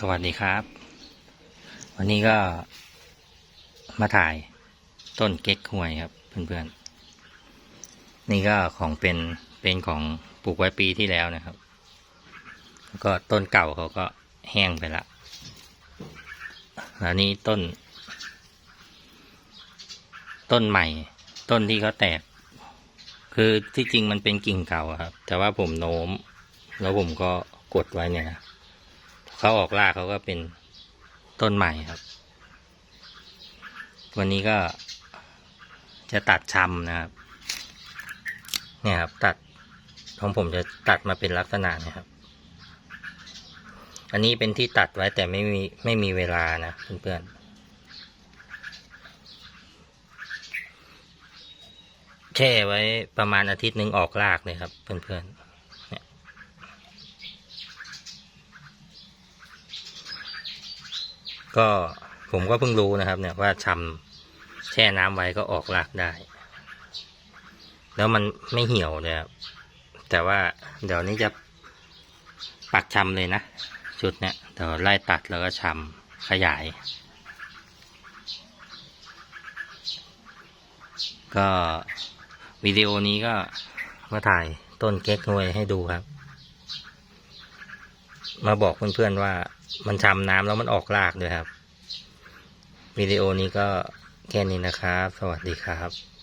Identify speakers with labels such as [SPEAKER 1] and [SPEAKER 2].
[SPEAKER 1] สวัสดีครับ วันนี้ก็มาถ่ายต้นเก๊กฮวยครับ เพื่อนๆ นี่ก็ของเป็นเป็นของปลูกไว้ปีที่แล้วนะครับ แล้วก็ต้นเก่าเขาก็แห้งไปละแล้วนี่ต้น ต้นใหม่ ต้นที่เขาแตก คือที่จริงมันเป็นกิ่งเก่าครับ แต่ว่าผมโน้ม แล้วผมก็กดไว้เนี่ยนะ เขาออกรากเขาก็เป็นต้นใหม่ครับ วันนี้ก็จะตัดชำนะครับ เนี่ยครับ ตัดของผมจะตัดมาเป็นลักษณะนี่ยครับ อันนี้เป็นที่ตัดไว้แต่ไม่มีไม่มีเวลานะเพื่อนๆแช่ไว้ประมาณอาทิตย์หนึ่งออกรากเลยครับ เพื่อนๆเนี่ย ก็ผมก็เพิ่งรู้นะครับ เนี่ยว่าชำแช่น้ำไว้ก็ออกรากได้ แล้วมันไม่เหี่ยวเลยครับแต่ว่าเดี๋ยวนี้จะปักชำเลยนะชุดเนี้ยเดี๋ยวไล่ตัดแล้วก็ชำขยาย ก็วิดีโอนี้ก็มาถ่ายต้นเก๊กฮวยให้ดูครับ มาบอกเพื่อนๆว่ามันชำน้ำแล้วมันออกรากด้วยครับ วิดีโอนี้ก็แค่นี้นะครับ สวัสดีครับ